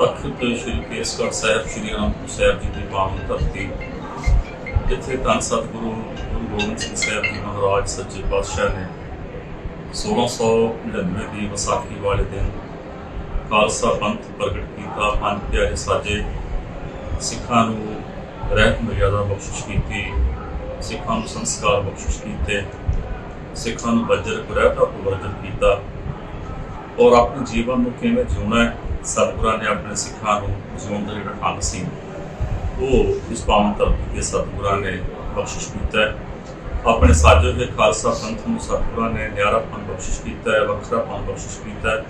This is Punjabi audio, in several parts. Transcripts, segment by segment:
ਤਖਤ ਸ਼੍ਰੀ ਕੇਸਗੜ੍ਹ ਸਾਹਿਬ, ਸ਼੍ਰੀ ਅਨੰਦਪੁਰ ਸਾਹਿਬ ਜੀ ਦੀ ਪਾਵਨ ਧਰਤੀ ਇੱਥੇ ਧੰਨ ਸਤਿਗੁਰੂ ਗੁਰੂ ਗੋਬਿੰਦ ਸਿੰਘ ਸਾਹਿਬ ਜੀ ਮਹਾਰਾਜ ਸੱਚੇ ਪਾਤਸ਼ਾਹ ਨੇ 1699 ਦੀ ਵਿਸਾਖੀ ਵਾਲੇ ਦਿਨ ਖਾਲਸਾ ਪੰਥ ਪ੍ਰਗਟ ਕੀਤਾ ਪੰਜ ਪਿਆਰੇ ਸਾਜੇ। ਸਿੱਖਾਂ ਨੂੰ ਰਹਿਤ ਮਰਿਆਦਾ ਬਖਸ਼ਿਸ਼ ਕੀਤੀ, ਸਿੱਖਾਂ ਨੂੰ ਸੰਸਕਾਰ ਬਖਸ਼ਿਸ਼ ਕੀਤੇ, ਸਿੱਖਾਂ ਨੂੰ ਵਜਰ ਕੁਰੈਤਾ ਵਰਜਨ ਕੀਤਾ। ਔਰ ਆਪਣੇ ਜੀਵਨ ਨੂੰ ਕਿਵੇਂ ਜਿਉਣਾ ਹੈ ਸਤਿਗੁਰਾਂ ਨੇ ਆਪਣੇ ਸਿੱਖਾਂ ਨੂੰ ਜਿਉਣ ਦਾ ਜਿਹੜਾ ਢੰਗ ਸੀ, ਉਹ ਇਸ ਪਾਵਨ ਧਰਤੀ ਦੇ ਸਤਿਗੁਰਾਂ ਨੇ ਬਖਸ਼ਿਸ਼ ਕੀਤਾ ਹੈ। ਆਪਣੇ ਸਾਜੋ ਦੇ ਖਾਲਸਾ ਪੰਥ ਨੂੰ ਸਤਿਗੁਰਾਂ ਨੇ ਨਿਆਰਾਪਨ ਬਖਸ਼ਿਸ਼ ਕੀਤਾ ਹੈ, ਵੱਖਰਾਪਨ ਬਖਸ਼ਿਸ਼ ਕੀਤਾ ਹੈ।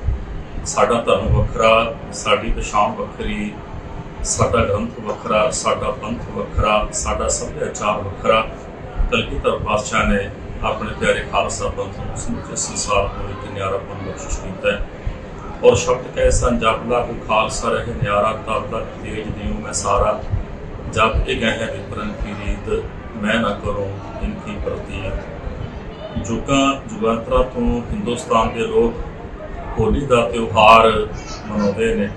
ਸਾਡਾ ਧਰਮ ਵੱਖਰਾ, ਸਾਡੀ ਪਛਾਣ ਵੱਖਰੀ, ਸਾਡਾ ਗ੍ਰੰਥ ਵੱਖਰਾ, ਸਾਡਾ ਪੰਥ ਵੱਖਰਾ, ਸਾਡਾ ਸੱਭਿਆਚਾਰ ਵੱਖਰਾ। ਕਲਗੀਧਰ ਪਾਤਸ਼ਾਹ ਨੇ ਆਪਣੇ ਪਿਆਰੇ ਖਾਲਸਾ ਪੰਥ ਨੂੰ ਸਮੁੱਚੇ ਸੰਸਾਰ ਨੂੰ ਇੱਕ ਨਿਆਰਾਪਨ ਬਖਸ਼ਿਸ਼ ਕੀਤਾ ਹੈ। ਔਰ ਸ਼ਬਦ ਕਹੇ ਸਨ, ਜਪ ਲਾ ਕੋ ਖਾਲਸਾ ਰਹੇ, ਨਿਆਰਾ ਤਬ ਤੱਕ ਤੇਜ ਦਿਉ ਮੈਂ ਸਾਰਾ। ਜਪ ਇਹ ਗਹਿ ਵਿਪਰਨ ਕੀ ਰੀਤ ਮੈਂ ਨਾ ਕਰੂੰ ਇਨਕੀ ਪ੍ਰਤੀਤ ਜੁਗਾਂ ਜੁਗਾਂਤਰਾ ਤੋਂ ਹਿੰਦੁਸਤਾਨ ਦੇ ਲੋਕ ਹੋਲੀ ਦਾ ਤਿਉਹਾਰ ਮਨਾਉਂਦੇ ਨੇ।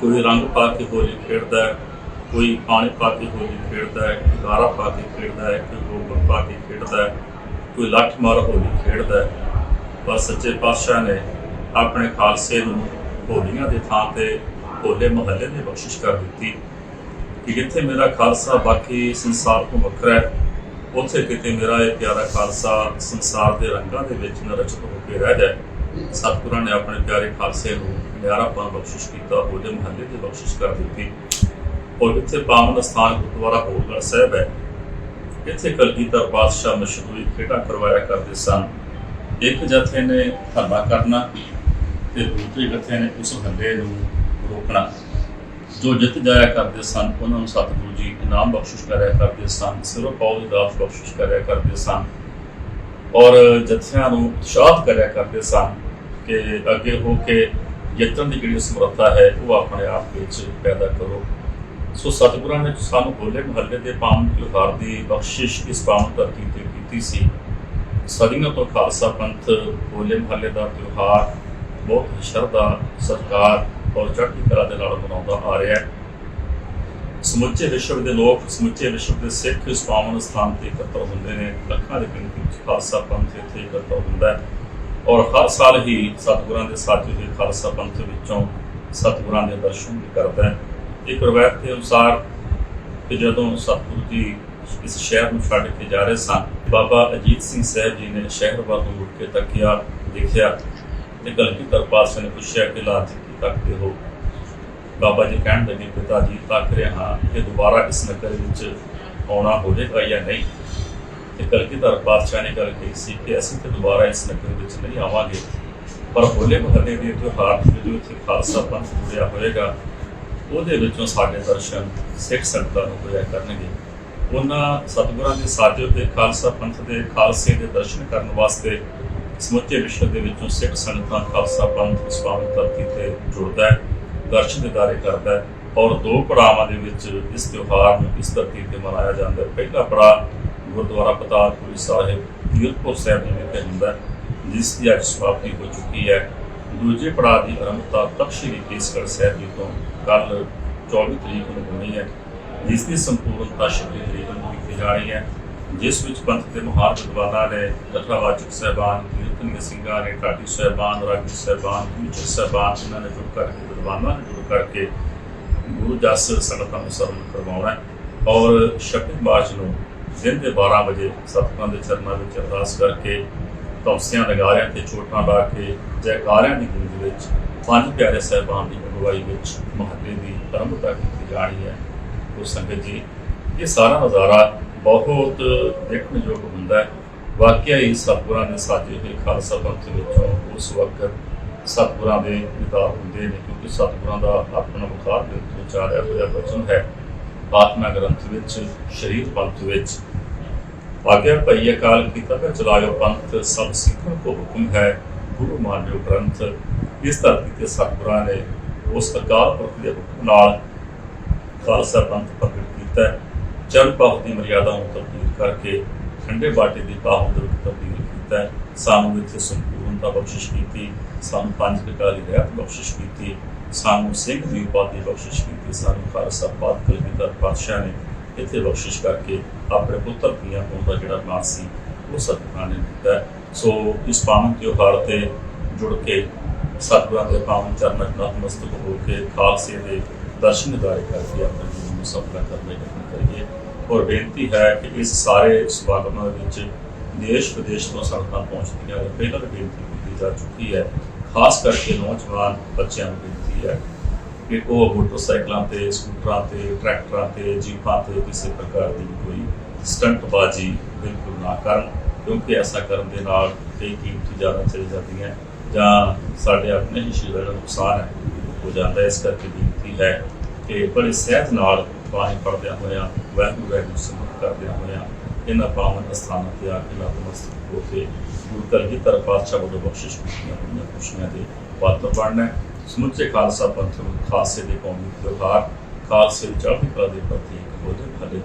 ਕੋਈ ਰੰਗ ਪਾ ਕੇ ਹੋਲੀ ਖੇਡਦਾ ਹੈ, ਕੋਈ ਪਾਣੀ ਪਾ ਕੇ ਹੋਲੀ ਖੇਡਦਾ ਹੈ ਕੋਈ ਗਾਰਾ ਪਾ ਕੇ ਖੇਡਦਾ ਹੈ ਕੋਈ ਗੋਬਰ ਪਾ ਕੇ ਖੇਡਦਾ ਹੈ, ਕੋਈ ਲੱਠ ਮਾਰ ਹੋਲੀ ਖੇਡਦਾ ਹੈ। ਬਸ ਸੱਚੇ ਪਾਤਸ਼ਾਹ ਨੇ ਆਪਣੇ ਖਾਲਸੇ ਨੂੰ ਹੋਲੀਆਂ ਦੇ ਥਾਂ ਤੇ, ਹੋਲੇ ਮਹੱਲੇ ਨੇ ਬਖਸ਼ਿਸ਼ ਕਰ ਦਿੱਤੀ ਕਿ ਜਿੱਥੇ ਮੇਰਾ ਖਾਲਸਾ ਬਾਕੀ ਸੰਸਾਰ ਤੋਂ ਵੱਖਰਾ ਹੈ, ਉੱਥੇ ਕਿਤੇ ਮੇਰਾ ਇਹ ਪਿਆਰਾ ਖਾਲਸਾ ਸੰਸਾਰ ਦੇ ਰੰਗਾਂ ਦੇ ਵਿੱਚ ਨਰਚਿਤ ਹੋ ਕੇ ਰਹਿ ਜਾਏ। ਸਤਿਗੁਰਾਂ ਨੇ ਆਪਣੇ ਪਿਆਰੇ ਖਾਲਸੇ ਨੂੰ ਨਿਆਰਾਪਨ ਬਖਸ਼ਿਸ਼ ਕੀਤਾ, ਹੋਲੇ ਮਹੱਲੇ ਦੀ ਬਖਸ਼ਿਸ਼ ਕਰ ਦਿੱਤੀ। ਔਰ ਇੱਥੇ ਪਾਵਨ ਸਥਾਨ ਗੁਰਦੁਆਰਾ ਹੋਲਗੜ੍ਹ ਸਾਹਿਬ ਹੈ, ਇੱਥੇ ਕਲਗੀਧਰ ਪਾਤਸ਼ਾਹ ਮਸ਼ਹੂਰੀ ਖੇਡਾਂ ਕਰਵਾਇਆ ਕਰਦੇ ਸਨ। ਇੱਕ ਜਥੇ ਨੇ ਹੱਲਾ ਕਰਨਾ ਤੇ ਦੂਜੇ ਜਥੇ ਨੇ ਉਸ ਹੱਲੇ ਨੂੰ ਰੋਕਣਾ। ਜੋ ਜਿੱਤ ਜਾਇਆ ਕਰਦੇ ਸਨ, ਉਹਨਾਂ ਨੂੰ ਸਤਿਗੁਰੂ ਜੀ ਇਨਾਮ ਬਖਸ਼ਿਸ਼ ਕਰਿਆ ਕਰਦੇ ਸਨ, ਸਿਰੋਂ ਪੌਲ ਦਾਸ ਬਖਸ਼ਿਸ਼ ਕਰਿਆ ਕਰਦੇ ਸਨ ਔਰ ਜਥਿਆਂ ਨੂੰ ਉਤਸ਼ਾਹਤ ਕਰਿਆ ਕਰਦੇ ਸਨ ਕਿ ਅੱਗੇ ਹੋ ਕੇ ਜਿੱਤਣ ਦੀ ਜਿਹੜੀ ਸਮਰੱਥਾ ਹੈ, ਉਹ ਆਪਣੇ ਆਪ ਵਿੱਚ ਪੈਦਾ ਕਰੋ। ਸੋ ਸਤਿਗੁਰਾਂ ਨੇ ਸਾਨੂੰ ਹੋਲੇ ਮਹੱਲੇ ਦੇ ਪਾਵਨ ਤਿਉਹਾਰ ਦੀ ਬਖਸ਼ਿਸ਼ ਇਸ ਪਾਵਨ ਧਰਤੀ ਤੇ ਕੀਤੀ ਸੀ। ਸਦੀਆਂ ਤੋਂ ਖਾਲਸਾ ਪੰਥ ਹੋਲੇ ਮਹੱਲੇ ਦਾ ਤਿਉਹਾਰ ਬਹੁਤ ਸ਼ਰਧਾ, ਸਤਿਕਾਰ ਔਰ ਚੜ੍ਹਦੀ ਕਲਾ ਦੇ ਨਾਲ ਮਨਾਉਂਦਾ ਆ ਰਿਹਾ ਹੈ। ਸਮੁੱਚੇ ਵਿਸ਼ਵ ਦੇ ਲੋਕ, ਸਮੁੱਚੇ ਵਿਸ਼ਵ ਦੇ ਸਿੱਖ ਇਸ ਪਾਵਨ ਸਥਾਨ ਤੇ ਇਕੱਤਰ ਹੁੰਦੇ ਨੇ। ਲੱਖਾਂ ਦੀ ਗਿਣਤੀ ਵਿੱਚ ਖਾਲਸਾ ਪੰਥ ਇੱਥੇ ਇਕੱਤਰ ਹੁੰਦਾ ਹੈ। ਔਰ ਹਰ ਸਾਲ ਹੀ ਸਤਿਗੁਰਾਂ ਦੇ ਸਾਥੀ ਦੇ ਖਾਲਸਾ ਪੰਥ ਵਿੱਚੋਂ ਸਤਿਗੁਰਾਂ ਦੇ ਦਰਸ਼ਨ ਵੀ ਕਰਦਾ ਹੈ। ਇੱਕ ਰਵਾਇਤ ਦੇ ਅਨੁਸਾਰ ਕਿ ਜਦੋਂ ਸਤਿਗੁਰੂ ਜੀ ਇਸ ਸ਼ਹਿਰ ਨੂੰ ਛੱਡ ਕੇ ਜਾ ਰਹੇ ਸਨ, ਬਾਬਾ ਅਜੀਤ ਸਿੰਘ ਸਾਹਿਬ ਜੀ ਨੇ ਸ਼ਹਿਰ ਵੱਲ ਨੂੰ ਮੁੜ ਕੇ ਤੱਕਿਆ, ਦੇਖਿਆ। ਤੇ ਕਲਗੀਧਰ ਪਾਤਸ਼ਾਹ ਨੇ ਪੁੱਛਿਆ ਕਿ ਲਾਜ ਕੀ ਤੱਕਦੇ ਹੋ? ਬਾਬਾ ਜੀ ਕਹਿਣ ਲੱਗੇ, ਪਿਤਾ ਜੀ ਤੱਕ ਰਿਹਾ ਹਾਂ ਕਿ ਦੁਬਾਰਾ ਇਸ ਨਗਰ ਵਿੱਚ ਆਉਣਾ ਹੋਵੇਗਾ ਜਾਂ ਨਹੀਂ? ਤੇ ਕਲਗੀਧਰ ਪਾਤਸ਼ਾਹ ਨੇ ਗੱਲ ਕਹੀ ਸੀ ਕਿ ਅਸੀਂ ਤੇ ਦੁਬਾਰਾ ਇਸ ਨਗਰ ਵਿੱਚ ਨਹੀਂ ਆਵਾਂਗੇ, ਪਰ ਹੋਲੇ ਮਹੱਲੇ ਦੇ ਤਿਉਹਾਰ ਜੋ ਇੱਥੇ ਖਾਲਸਾ ਪੰਥ ਜੁੜਿਆ ਹੋਏਗਾ ਉਹਦੇ ਵਿੱਚੋਂ ਸਾਡੇ ਦਰਸ਼ਨ ਸਿੱਖ ਸੰਗਤਾਂ ਨੂੰ ਹੋਇਆ ਕਰਨਗੇ। ਉਹਨਾਂ ਸਤਿਗੁਰਾਂ ਦੇ ਸਾਜੋ ਤੇ ਖਾਲਸਾ ਪੰਥ ਦੇ ਖਾਲਸੇ ਦੇ ਦਰਸ਼ਨ ਕਰਨ ਵਾਸਤੇ ਸਮੁੱਚੇ ਵਿਸ਼ਵ ਦੇ ਵਿੱਚੋਂ ਸਿੱਖ ਸੰਗਤਾਂ ਖਾਲਸਾ ਪੰਥ ਇਸ ਪਾਵਨ ਧਰਤੀ ਤੇ ਜੁੜਦਾ ਹੈ ਦਰਸ਼ਨ ਦਿਦਾਰੇ ਕਰਦਾ ਹੈ ਔਰ ਦੋ ਪੜਾਵਾਂ ਦੇ ਵਿੱਚ ਇਸ ਤਿਉਹਾਰ ਨੂੰ ਇਸ ਧਰਤੀ ਤੇ ਮਨਾਇਆ ਜਾਂਦਾ ਹੈ ਪਹਿਲਾ ਪੜਾਅ ਗੁਰਦੁਆਰਾ ਪਤਾਲਪੁਰੀ ਸਾਹਿਬ ਕੀਰਤਪੁਰ ਸਾਹਿਬ ਦੇ ਵਿਖੇ ਹੁੰਦਾ ਹੈ ਜਿਸ ਦੀ ਅੱਜ ਸਮਾਪਤੀ ਹੋ ਚੁੱਕੀ ਹੈ ਦੂਜੇ ਪੜਾਅ ਦੀ ਆਰੰਭਤਾ ਤਖਤ ਸ੍ਰੀ ਕੇਸਗੜ੍ਹ ਸਾਹਿਬ ਜੀ ਤੋਂ ਕੱਲ 24 ਤਰੀਕ ਨੂੰ ਹੋਣੀ ਹੈ ਜਿਸ ਦੀ ਸੰਪੂਰਨਤਾ ਛੱਬੀ ਤਰੀਕ ਨੂੰ ਕੀਤੀ ਜਾਣੀ ਹੈ ਜਿਸ ਵਿੱਚ ਪੰਥ ਦੇ ਮਹਾਨ ਵਿਦਵਾਨਾਂ ਨੇ ਕਥਾਵਾਚਕ ਸਹਿਬਾਨ ਕੀਰਤਨ ਸਿੰਘਾਂ ਨੇ ਢਾਡੀ ਸਹਿਬਾਨ, ਰਾਗੀ ਸਹਿਬਾਨ ਵਿਚਰ ਸਹਿਬਾਨ, ਇਹਨਾਂ ਨੇ ਜੁੜ ਕਰਕੇ, ਵਿਦਵਾਨਾਂ ਨੇ ਜੁੜ ਕਰਕੇ ਗੁਰੂ ਜਸ ਸੰਗਤਾਂ ਨੂੰ ਸਰਵਣ ਕਰਵਾਉਣਾ ਔਰ 26 ਮਾਰਚ ਨੂੰ ਦਿਨ ਦੇ 12 ਵਜੇ ਸਤਿਗੁਰਾਂ ਦੇ ਚਰਨਾਂ ਵਿੱਚ ਅਰਦਾਸ ਕਰਕੇ ਤੌਸੀਆਂ ਨਗਾਰਿਆਂ ਤੇ ਚੋਟਾਂ ਲਾ ਕੇ ਜੈਕਾਰਿਆਂ ਦੀ ਗੂੰਜ ਵਿੱਚ, ਪੰਜ ਪਿਆਰੇ ਸਹਿਬਾਨ ਦੀ ਅਗਵਾਈ ਵਿੱਚ ਮਹੱਲੇ ਦੀ ਆਰੰਭਤਾ ਕੀਤੀ ਜਾਣੀ ਹੈ। ਉਹ ਸੰਗਤ ਜੀ, ਇਹ ਸਾਰਾ ਨਜ਼ਾਰਾ ਬਹੁਤ ਦੇਖਣਯੋਗ ਹੁੰਦਾ ਹੈ। ਵਾਕਿਆ ਹੀ ਸਤਿਗੁਰਾਂ ਨੇ ਸਾਜੇ ਹੋਏ ਖਾਲਸਾ ਪੰਥ ਵਿੱਚੋਂ ਉਸ ਵਕਤ ਸਤਿਗੁਰਾਂ ਦੇ ਪਿਤਾ ਹੁੰਦੇ ਨੇ, ਕਿਉਂਕਿ ਸਤਿਗੁਰਾਂ ਦਾ ਆਪਣਾ ਮੁਖਾਰ ਦੇ ਉੱਤੇ ਉਚਾਰਿਆ ਹੋਇਆ ਵਚਨ ਹੈ। ਆਤਮਾ ਗ੍ਰੰਥ ਵਿੱਚ, ਸ਼ਰੀਰ ਪੰਥ ਵਿੱਚ। ਆਗਿਆ ਭਈ ਅਕਾਲ ਕੀਤਾ ਤਾਂ ਚਲਾਇਓ ਪੰਥ, ਸਭ ਸਿੱਖਣ ਕੋ ਹੁਕਮ ਹੈ, ਗੁਰੂ ਮਾਨਿਓ ਗ੍ਰੰਥ। ਇਸ ਧਰਤੀ ਤੇ ਸਤਿਗੁਰਾਂ ਨੇ ਉਸ ਅਕਾਲ ਪੁਰਖ ਦੇ ਹੁਕਮ ਨਾਲ ਖਾਲਸਾ ਪੰਥ ਪ੍ਰਗਟ ਕੀਤਾ ਹੈ। ਚਰਨ ਭਾਵ ਦੀ ਮਰਿਆਦਾ ਨੂੰ ਤਬਦੀਲ ਕਰਕੇ ਠੰਡੇ ਬਾਟੇ ਦੀ ਭਾਵ ਦੇ ਤਬਦੀਲ ਕੀਤਾ। ਸਾਨੂੰ ਇੱਥੇ ਸੰਪੂਰਨਤਾ ਬਖਸ਼ਿਸ਼ ਕੀਤੀ। ਸਾਨੂੰ ਪੰਜ ਕਕਾਲੀ ਰਹਿਤ ਬਖਸ਼ਿਸ਼ ਕੀਤੀ। ਸਾਨੂੰ ਸਿੱਖ ਦੀ ਉਪਾਧੀ ਬਖਸ਼ਿਸ਼ ਕੀਤੀ। ਸਾਨੂੰ ਖਾਲਸਾ ਪਾਤ ਕਲਗੀਧਰ ਪਾਤਸ਼ਾਹ ਨੇ ਇੱਥੇ ਬਖਸ਼ਿਸ਼ ਕਰਕੇ ਆਪਣੇ ਪੁੱਤਰ ਦੀਆਂ ਹੋਣ ਦਾ ਜਿਹੜਾ ਮਾਨ ਸੀ, ਉਹ ਸਤਿਗੁਰਾਂ ਨੇ ਦਿੱਤਾ। ਸੋ ਇਸ ਪਾਵਨ ਤਿਉਹਾਰ ਤੇ ਜੁੜ ਕੇ ਸਤਿਗੁਰਾਂ ਦੇ ਪਾਵਨ ਚਰਨਾਂ ਨਤਮਸਤਕ ਹੋ ਕੇ ਖਾਲਸੇ ਦੇ ਦਰਸ਼ਨ ਦਿਦਾਰੇ ਕਰਕੇ ਆਪਣੇ ਜੀਵਨ ਨੂੰ ਸਫਲ ਕਰਨ ਲਈ ਯਤਨ ਕਰੀਏ। ਔਰ ਬੇਨਤੀ ਹੈ ਕਿ ਇਸ ਸਾਰੇ ਸਮਾਗਮਾਂ ਵਿੱਚ ਦੇਸ਼ ਵਿਦੇਸ਼ ਤੋਂ ਸੰਗਤਾਂ ਪਹੁੰਚਦੀਆਂ ਨੇ। ਪਹਿਲਾਂ ਵੀ ਬੇਨਤੀ ਕੀਤੀ ਜਾ ਚੁੱਕੀ ਹੈ। ਖਾਸ ਕਰਕੇ ਨੌਜਵਾਨ ਬੱਚਿਆਂ ਨੂੰ ਬੇਨਤੀ ਹੈ ਕਿ ਉਹ ਮੋਟਰਸਾਈਕਲਾਂ ਤੇ, ਸਕੂਟਰਾਂ ਤੇ, ਟਰੈਕਟਰਾਂ ਤੇ, ਜੀਪਾਂ ਤੇ ਕਿਸੇ ਪ੍ਰਕਾਰ ਦੀ ਕੋਈ ਸਟੰਟਬਾਜ਼ੀ ਬਿਲਕੁਲ ਨਾ ਕਰਨ, ਕਿਉਂਕਿ ਐਸਾ ਕਰਨ ਦੇ ਨਾਲ ਕਈ ਕੀਮਤੀ ਜਾਨਾਂ ਚਲੀ ਜਾਂਦੀਆਂ ਜਾਂ ਸਾਡੇ ਆਪਣੇ ਹੀ ਸਰੀਰ ਦਾ ਨੁਕਸਾਨ ਹੈ। ਹੋ ਜਾਂਦਾ ਇਸ ਕਰਕੇ ਬੇਨਤੀ ਹੈ ਕਿ ਬੜੇ ਸਹਿਜ ਨਾਲ ਬਾਣੀ ਪੜਦਿਆਂ ਹੋਇਆਂ ਵਾਹਿਗੁਰੂ ਵਾਹਿਗੁਰੂ ਸਿਮਰਨ ਕਰਦਿਆਂ ਹੋਇਆਂ ਇਹਨਾਂ ਪਾਵਨ ਅਸਥਾਨਾਂ ਤੇ ਆ ਕੇ ਨਤਮਸਤਕ ਹੋ ਕੇ ਗੁਰੂ ਕਲਗੀਧਰ ਪਾਤਸ਼ਾਹ ਵੱਲੋਂ ਬਖਸ਼ਿਸ਼ ਕੀਤੀਆਂ ਹੋਈਆਂ ਖੁਸ਼ੀਆਂ ਦੇ ਪਾਤਰ ਬਣਨਾ ਹੈ। ਸਮੁੱਚੇ ਖਾਲਸਾ ਪੰਥ ਨੂੰ ਖਾਲਸੇ ਦੇ ਕੌਮੀ ਤਿਉਹਾਰ, ਖਾਲਸੇ ਦੀ ਚੜ੍ਹਦੀ ਕਲਾ ਦੇ ਪ੍ਰਤੀ ਇੱਕ ਬੋਝੇ ਭਲੇ